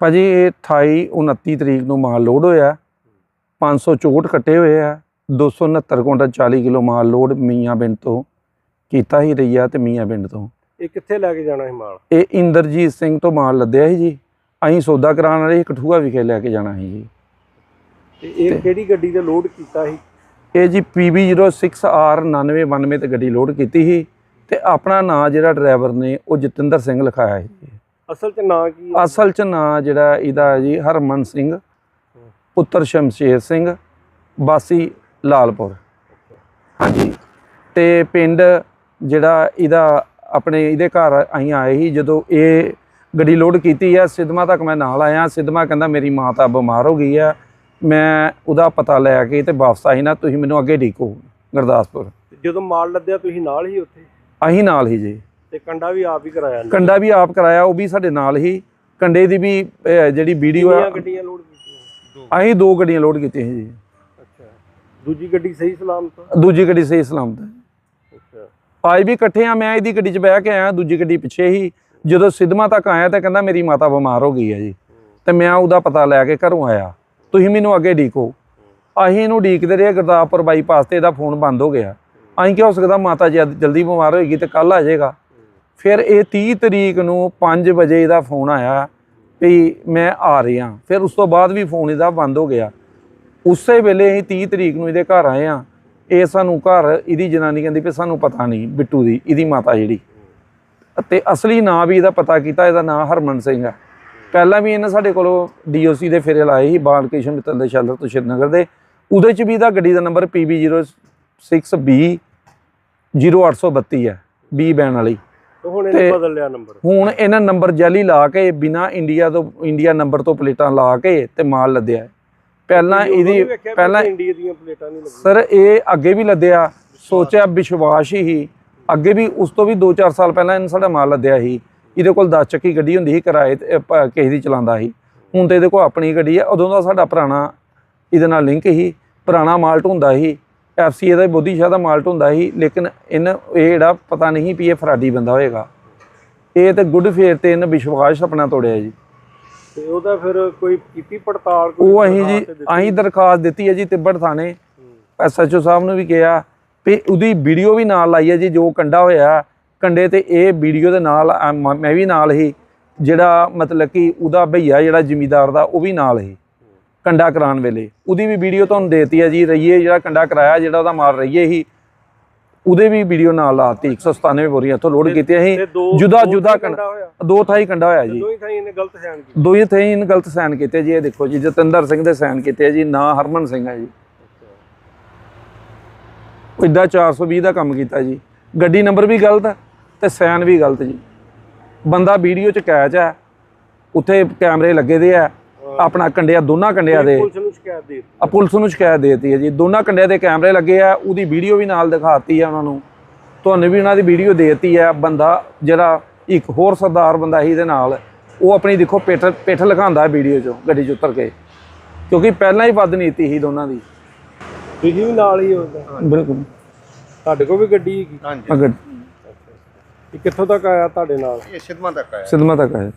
ਭਾਜੀ ਇਹ 28 29 ਤਰੀਕ ਨੂੰ ਮਾਲ ਲੋਡ ਹੋਇਆ। 564 ਕੱਟੇ ਹੋਏ ਆ। 269 ਕੁਇੰਟਲ 40 ਕਿਲੋ ਮਾਲ ਲੋਡ ਮੀਆਂ ਪਿੰਡ ਤੋਂ ਕੀਤਾ ਹੀ ਰਈਆ ਤੇ ਮੀਆਂ ਪਿੰਡ ਤੋਂ। ਇਹ ਕਿੱਥੇ ਲੈ ਕੇ ਜਾਣਾ ਹੈ ਮਾਲ? ਇਹ ਇੰਦਰਜੀਤ ਸਿੰਘ ਤੋਂ ਮਾਲ ਲੱਦਿਆ ਸੀ ਜੀ। ਅਸੀਂ ਸੌਦਾ ਕਰਾਉਣ ਵਾਲੇ ਕਠੂਆ ਵਿਖੇ ਲੈ ਕੇ ਜਾਣਾ ਸੀ ਜੀ। ਤੇ ਇਹ ਕਿਹੜੀ ਗੱਡੀ ਤੇ ਲੋਡ ਕੀਤਾ ਸੀ? ਇਹ ਜੀ PB06R 9992 ਤੇ ਗੱਡੀ ਲੋਡ ਕੀਤੀ ਸੀ। ਤੇ ਆਪਣਾ ਨਾਂ ਜਿਹੜਾ ਡਰਾਈਵਰ ਨੇ ਉਹ ਜਤਿੰਦਰ ਸਿੰਘ ਲਿਖਾਇਆ ਸੀ। ਅਸਲ 'ਚ ਨਾਂ ਕੀ ਹੈ? ਅਸਲ ਚ ਨਾਂ ਜਿਹੜਾ ਇਹਦਾ ਹੈ ਜੀ ਹਰਮਨ ਸਿੰਘ ਪੁੱਤਰ ਸ਼ਮਸ਼ੇਰ ਸਿੰਘ ਬਾਸੀ ਲਾਲਪੁਰ। ਹਾਂਜੀ। ਤੇ ਪਿੰਡ ਜਿਹੜਾ ਇਹਦਾ ਆਪਣੇ ਇਹਦੇ ਘਰ ਅਸੀਂ ਆਏ ਸੀ ਜਦੋਂ ਇਹ ਗੱਡੀ ਲੋਡ ਕੀਤੀ ਆ ਸਿਦਮਾ ਤੱਕ ਮੈਂ ਨਾਲ ਆਇਆ ਸਿਦਮਾ ਕਹਿੰਦਾ ਮੇਰੀ ਮਾਂ ਤਾਂ ਬਿਮਾਰ ਹੋ ਗਈ ਆ ਮੈਂ ਉਹਦਾ ਪਤਾ ਲੈ ਕੇ ਤੇ ਵਾਪਸ ਆਈ ਨਾ ਤੁਸੀਂ ਮੈਨੂੰ ਅੱਗੇ ਢੀਕੋ ਗੁਰਦਾਸਪੁਰ। ਜਦੋਂ ਮਾਲ ਲੱਦਿਆ ਤੁਸੀਂ ਨਾਲ ਹੀ ਉੱਥੇ? ਅਸੀਂ ਨਾਲ ਹੀ ਜੀ। ਤੇ ਕੰਡਾ ਵੀ ਆਪ ਹੀ ਕਰਾਇਆ ਨੇ ਕੰਡਾ ਵੀ ਆਪ ਕਰਾਇਆ ਉਹ ਵੀ ਸਾਡੇ ਨਾਲ ਹੀ। ਕੰਡੇ ਦੀ ਵੀ ਜਿਹੜੀ ਵੀਡੀਓ ਆ ਕਿੰਨੀਆਂ ਗੱਡੀਆਂ ਲੋਡ ਕੀਤੀਆਂ? ਅਸੀਂ ਦੋ ਗੱਡੀਆਂ ਲੋਡ ਕੀਤੀਆਂ ਜੀ। ਅੱਛਾ। ਦੂਜੀ ਗੱਡੀ ਸਹੀ ਸਲਾਮਤ? ਦੂਜੀ ਗੱਡੀ ਸਹੀ ਸਲਾਮਤ ਹੈ। ਅੱਛਾ। ਅੱਜ ਵੀ ਇਕੱਠੇ ਆ ਮੈਂ ਇਹਦੀ ਗੱਡੀ 'ਚ ਬਹਿ ਕੇ ਆਇਆ ਦੂਜੀ ਗੱਡੀ ਪਿੱਛੇ ਹੀ। ਜਦੋਂ ਸਿਦਮਾ ਤੱਕ ਆਇਆ ਤਾਂ ਕਹਿੰਦਾ ਮੇਰੀ ਮਾਤਾ ਬਿਮਾਰ ਹੋ ਗਈ ਹੈ ਜੀ। ਤੇ ਮੈਂ ਉਹਦਾ ਪਤਾ ਲੈ ਕੇ ਘਰੋਂ ਆਇਆ। ਤੁਸੀਂ ਮੈਨੂੰ ਅੱਗੇ ਢੀਕੋ ਅਸੀਂ ਇਹਨੂੰ ਢੀਕਦੇ ਰਹੇ ਗੁਰਦਾਸਪੁਰ ਬਾਈਪਾਸ ਤੇ ਇਹਦਾ ਫੋਨ ਬੰਦ ਹੋ ਗਿਆ। ਅਸੀਂ ਕਿਹਾ ਹੋ ਸਕਦਾ ਮਾਤਾ ਜੀ ਜਲਦੀ ਬਿਮਾਰ ਹੋਏਗੀ ਤੇ ਕੱਲ ਆ ਜਾਏਗਾ। ਫਿਰ ਇਹ 30 ਤਰੀਕ ਨੂੰ 5 ਵਜੇ ਇਹਦਾ ਫੋਨ ਆਇਆ ਵੀ ਮੈਂ ਆ ਰਿਹਾ। ਫਿਰ ਉਸ ਤੋਂ ਬਾਅਦ ਵੀ ਫੋਨ ਇਹਦਾ ਬੰਦ ਹੋ ਗਿਆ। ਉਸੇ ਵੇਲੇ ਅਸੀਂ 30 ਤਰੀਕ ਨੂੰ ਇਹਦੇ ਘਰ ਆਏ ਆ ਇਹ ਸਾਨੂੰ ਘਰ ਇਹਦੀ ਜਨਾਨੀ ਕਹਿੰਦੀ ਵੀ ਸਾਨੂੰ ਪਤਾ ਨਹੀਂ ਬਿੱਟੂ ਦੀ, ਇਹਦੀ ਮਾਤਾ ਜਿਹੜੀ। ਅਤੇ ਅਸਲੀ ਨਾਂ ਵੀ ਇਹਦਾ ਪਤਾ ਕੀਤਾ, ਇਹਦਾ ਨਾਂ ਹਰਮਨ ਸਿੰਘ ਹੈ ਪਹਿਲਾਂ ਵੀ ਇਹਨੇ ਸਾਡੇ ਕੋਲੋਂ ਡੀਓਸੀ ਦੇ ਫੇਰੇ ਲਾਏ ਸੀ ਬਾਲ ਕ੍ਰਿਸ਼ਨ ਮਿੱਤਲ ਦੇ ਸ਼ੈਲਰ ਤੋਂ ਸ਼੍ਰੀਨਗਰ ਦੇ। ਉਹਦੇ ਚ ਵੀ ਇਹਦਾ ਗੱਡੀ ਦਾ ਨੰਬਰ PB06B 0832 ਹੈ B ਬੈਨ ਵਾਲੀ। ਹੁਣ ਇਹਨੇ ਤੇ- ਬਦਲ ਲਿਆ ਨੰਬਰ। ਹੁਣ ਇਹਨਾਂ ਨੰਬਰ ਜਾਲੀ ਲਾ ਕੇ ਬਿਨਾ ਇੰਡੀਆ ਤੋਂ ਇੰਡੀਆ ਨੰਬਰ ਤੋਂ ਪਲੇਟਾਂ ਲਾ ਕੇ ਤੇ ਮਾਲ ਲੱਦਿਆ। ਪਹਿਲਾਂ ਇਹਦੀ ਪਹਿਲਾਂ ਇੰਡੀਆ ਦੀਆਂ ਪਲੇਟਾਂ ਨਹੀਂ ਲੱਗੀਆਂ। ਸਰ ਇਹ ਅੱਗੇ ਵੀ ਲੱਦਿਆ ਸੋਚਿਆ ਵਿਸ਼ਵਾਸ ਹੀ ਅੱਗੇ ਵੀ ਉਸ ਤੋਂ ਵੀ 2-4 ਸਾਲ ਪਹਿਲਾਂ ਇਹਨੇ ਸਾਡਾ ਮਾਲ ਲੱਦਿਆ ਸੀ। ਇਹਦੇ ਕੋਲ 10 ਚੱਕੀ ਗੱਡੀ ਹੁੰਦੀ ਸੀ ਕਿਰਾਏ ਤੇ ਕਿਸੇ ਦੀ ਚਲਾਉਂਦਾ ਸੀ। ਹੁਣ ਤੇ ਇਹਦੇ ਕੋਲ ਆਪਣੀ ਗੱਡੀ ਹੈ ਉਦੋਂ ਦਾ ਸਾਡਾ ਪੁਰਾਣਾ ਇਹਦੇ ਨਾਲ ਲਿੰਕ ਸੀ। ਪੁਰਾਣਾ ਮਾਲ ਢੁੰਦਾ ਸੀ। ਐਫਸੀਏ ਦਾ ਬੋਧੀ ਸ਼ਾਹ ਦਾ ਮਾਲ ਢੁੰਦਾ ਸੀ ਲੇਕਿਨ ਇਹਨ ਇਹ ਜਿਹੜਾ ਪਤਾ ਨਹੀਂ ਵੀ ਇਹ ਫਰਾਡੀ ਬੰਦਾ ਹੋਏਗਾ ਇਹ ਤੇ ਗੁੱਡ ਫੇਰ ਤੇ ਇਹਨੇ ਵਿਸ਼ਵਾਸ ਆਪਣਾ ਤੋੜਿਆ ਜੀ ਤੇ ਉਹਦਾ ਫਿਰ ਕੋਈ ਕੀਤੀ ਪੜਤਾਲ ਕੋਈ ਉਹ ਅਸੀਂ ਜੀ? ਅਸੀਂ ਦਰਖਾਸਤ ਦਿੱਤੀ ਹੈ ਜੀ ਤਿੱਬੜ ਥਾਣੇ। ਐਸਐਚਓ ਸਾਹਿਬ ਨੂੰ ਵੀ ਕਿਹਾ ਵੀ ਉਹਦੀ ਵੀਡੀਓ ਵੀ ਨਾਲ ਲਾਈ ਹੈ ਜੀ ਜੋ ਕੰਡਾ ਹੋਇਆ ਕੰਡੇ ਤੇ ਇਹ ਵੀਡੀਓ ਦੇ ਨਾਲ ਮੈਂ ਵੀ ਨਾਲ ਹੀ ਜਿਹੜਾ ਮਤਲਬ ਕਿ ਉਹਦਾ ਭਈਆ ਜਿਹੜਾ ਜ਼ਿਮੀਦਾਰ ਦਾ ਉਹ ਵੀ ਨਾਲ ਹੀ ਕੰਡਾ ਕਰਾਉਣ ਵੇਲੇ। ਉਹਦੀ ਵੀ ਵੀਡੀਓ ਤੁਹਾਨੂੰ ਦੇਤੀ ਹੈ ਜੀ ਰਈਏ ਜਿਹੜਾ ਕੰਡਾ ਕਰਾਇਆ ਜਿਹੜਾ ਉਹਦਾ ਮਾਰ ਰਈਏ ਹੀ। ਉਹਦੇ ਵੀ ਵੀਡੀਓ ਨਾਲ ਲਾਤੀ 197 ਬੋਰੀਆਂ ਇੱਥੋਂ ਲੋਡ ਕੀਤੀਆਂ ਸੀ। ਤੇ ਜੁਦਾ ਜੁਦਾ ਕੰਡਾ ਹੋਇਆ। ਦੋ ਥਾਈ ਕੰਡਾ ਹੋਇਆ ਜੀ। ਦੋਈ ਥਾਈ ਇਹਨੇ ਗਲਤ ਸਾਈਨ ਕੀਤਾ। ਦੋ ਹੀ ਥਾਈ ਇਹਨੇ ਗਲਤ ਸਾਈਨ ਕੀਤੇ ਜੀ ਇਹ ਦੇਖੋ ਜੀ ਜਤਿੰਦਰ ਸਿੰਘ ਦੇ ਸਾਈਨ ਕੀਤੇ ਆ ਜੀ ਨਾਂ ਹਰਮਨ ਸਿੰਘ ਹੈ ਜੀ। ਇੱਦਾਂ 420 ਦਾ ਕੰਮ ਕੀਤਾ ਜੀ। ਗੱਡੀ ਨੰਬਰ ਵੀ ਗਲਤ ਹੈ ਤੇ ਸਾਈਨ ਵੀ ਗਲਤ ਜੀ। ਬੰਦਾ ਵੀਡੀਓ ਚ ਕੈਚ ਹੈ ਉੱਥੇ ਕੈਮਰੇ ਲੱਗੇ ਦੇ ਆ ਆਪਣਾ ਕੰਡਿਆ ਦੋਨਾਂ ਕੰਡਿਆਂ ਦੇ। ਪੁਲਿਸ ਨੂੰ ਸ਼ਿਕਾਇਤ ਦੇ ਦਿੱਤੀ। ਆ ਪੁਲਿਸ ਨੂੰ ਸ਼ਿਕਾਇਤ ਦੇਤੀ ਹੈ ਜੀ। ਦੋਨਾਂ ਕੰਡਿਆਂ ਦੇ ਕੈਮਰੇ ਲੱਗੇ ਆ ਉਹਦੀ ਵੀਡੀਓ ਵੀ ਨਾਲ ਦਿਖਾਤੀ ਆ ਉਹਨਾਂ ਨੂੰ। ਤੁਹਾਨੂੰ ਵੀ ਉਹਨਾਂ ਦੀ ਵੀਡੀਓ ਦੇਤੀ ਆ ਬੰਦਾ ਜਿਹੜਾ ਇੱਕ ਹੋਰ ਸਰਦਾਰ ਬੰਦਾ ਸੀ ਇਹਦੇ ਨਾਲ ਉਹ ਆਪਣੀ ਦੇਖੋ ਪਿੱਠ ਪਿੱਠ ਲਗਾਉਂਦਾ ਵੀਡੀਓ 'ਚੋਂ ਗੱਡੀ 'ਚ ਉਤਰ ਕੇ। ਕਿਉਂਕਿ ਪਹਿਲਾਂ ਹੀ ਬਦਨੀਤੀ ਸੀ ਦੋਨਾਂ ਦੀ। ਤੁਸੀਂ ਵੀ ਨਾਲ ਹੀ ਹੁੰਦਾ ਬਿਲਕੁਲ। ਤੁਹਾਡੇ ਕੋਲ ਵੀ ਗੱਡੀ ਹੈਗੀ? ਅਗਰ ਇਹ ਕਿੱਥੋਂ ਤੱਕ ਆਇਆ ਤੁਹਾਡੇ ਨਾਲ? ਇਹ ਸਿਦਮਾ ਤੱਕ ਆਇਆ। ਸਿਦਮਾ ਤੱਕ ਆਇਆ।